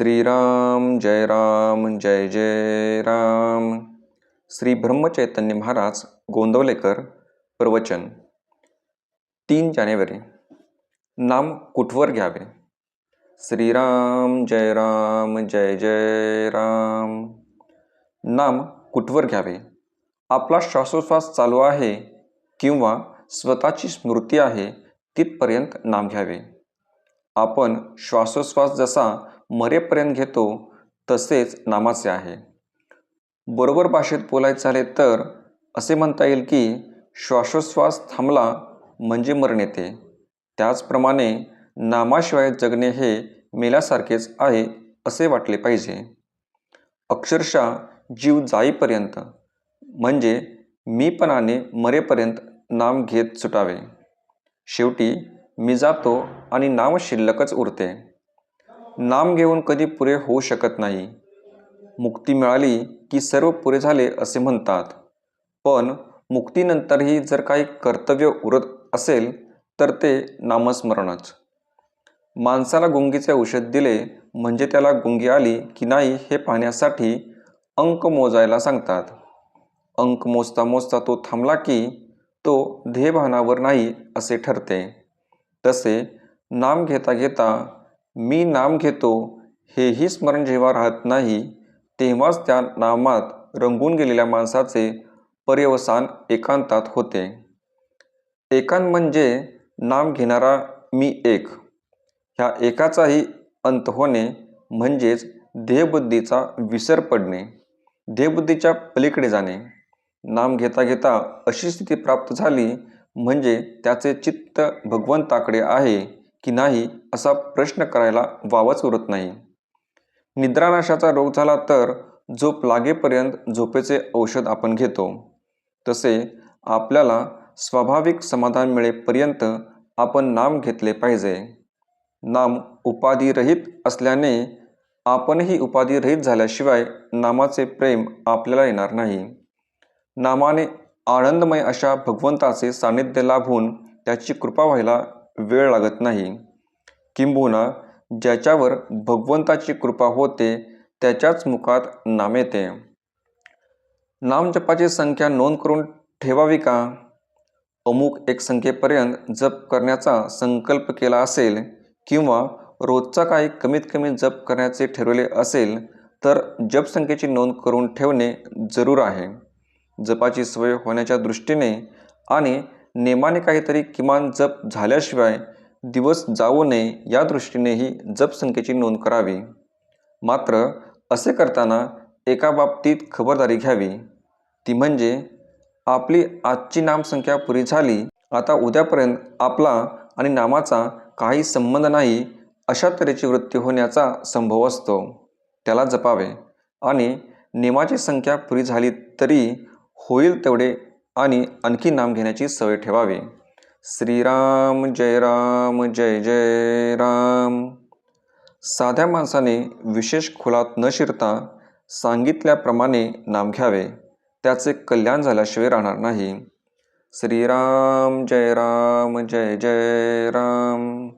श्रीराम जय राम जय जय राम. श्री ब्रह्मचैतन्य महाराज गोंदवलेकर प्रवचन. तीन जानेवारी. नाम कुठवर घ्यावे? श्रीराम जय राम जय जय राम. नाम कुठवर घ्यावे? आपला श्वासोश्वास चालू आहे किंवा स्वतःची स्मृती आहे तिथपर्यंत नाम घ्यावे. आपण श्वासोश्वास जसा मरेपर्यंत घेतो तसेच नामाचे आहे. बरोबर भाषेत बोलायचं झाले तर असे म्हणता येईल की श्वासोश्वास थांबला म्हणजे मरण येते. त्याचप्रमाणे नामाशिवाय जगणे हे मेल्यासारखेच आहे असे वाटले पाहिजे. अक्षरशः जीव जाईपर्यंत म्हणजे मीपणाने मरेपर्यंत नाम घेत सुटावे. शेवटी मी जातो आणि नाम शिल्लकच उरते. नाम घेऊन कधी पुरे होऊ शकत नाही. मुक्ती मिळाली की सर्व पुरे झाले असे म्हणतात. पण मुक्तीनंतरही जर काही कर्तव्य उरत असेल तर ते नामस्मरणच. माणसाला गुंगीचे औषध दिले म्हणजे त्याला गुंगी आली की नाही हे पाहण्यासाठी अंक मोजायला सांगतात. अंक मोजता मोजता तो थांबला की तो ध्येयभानावर नाही असे ठरते. तसे नाम घेता घेता मी नाम घेतो हेही स्मरण जेव्हा राहत नाही तेव्हाच त्या नामात रंगून गेलेल्या माणसाचे पर्यवसान एकांतात होते. एकांत म्हणजे नाम घेणारा मी एक. ह्या एकाचाही अंत होणे म्हणजेच देहबुद्धीचा विसर पडणे देहबुद्धीच्या पलीकडे जाणे. नाम घेता घेता अशी स्थिती प्राप्त झाली म्हणजे त्याचे चित्त भगवंताकडे आहे. की नाही असा प्रश्न करायला वावच उरत नाही. निद्रानाशाचा रोग झाला तर झोप लागेपर्यंत झोपेचे औषध आपण घेतो. तसे आपल्याला स्वाभाविक समाधान मिळेपर्यंत आपण नाम घेतले पाहिजे. नाम उपाधिरहित असल्याने आपणही उपाधिरहित झाल्याशिवाय नामाचे प्रेम आपल्याला येणार नाही. नामाने आनंदमय अशा भगवंताचे सान्निध्य लाभून त्याची कृपा व्हायला वेळ लागत नाही. किंबहुना ज्याच्यावर भगवंताची कृपा होते त्याच्याच मुखात नाम येते. नामजपाची संख्या नोंद करून ठेवावी का? अमुक एक संख्येपर्यंत जप करण्याचा संकल्प केला असेल किंवा रोजचा काही कमीत कमी जप करण्याचे ठरवले असेल तर जपसंख्येची नोंद करून ठेवणे जरूर आहे. जपाची सवय होण्याच्या दृष्टीने आणि नेमाने काहीतरी किमान जप झाल्याशिवाय दिवस जाऊ नये या दृष्टीनेही जपसंख्येची नोंद करावी. मात्र असे करताना एका बाबतीत खबरदारी घ्यावी. ती म्हणजे आपली आजची नामसंख्या पुरी झाली आता उद्यापर्यंत आपला आणि नामाचा काही संबंध नाही अशा तऱ्हेची वृत्ती होण्याचा संभव असतो. त्याला जपावे आणि नेमाची संख्या पुरी झाली तरी होईल तेवढे आणि आणखी नाम घेण्याची सवय ठेवावी. श्रीराम जय राम जय जय राम. साध्या माणसाने विशेष खोलात न शिरता सांगितल्याप्रमाणे नाम घ्यावे. त्याचे कल्याण झाल्याशिवाय राहणार नाही. श्रीराम जय राम जय जय राम.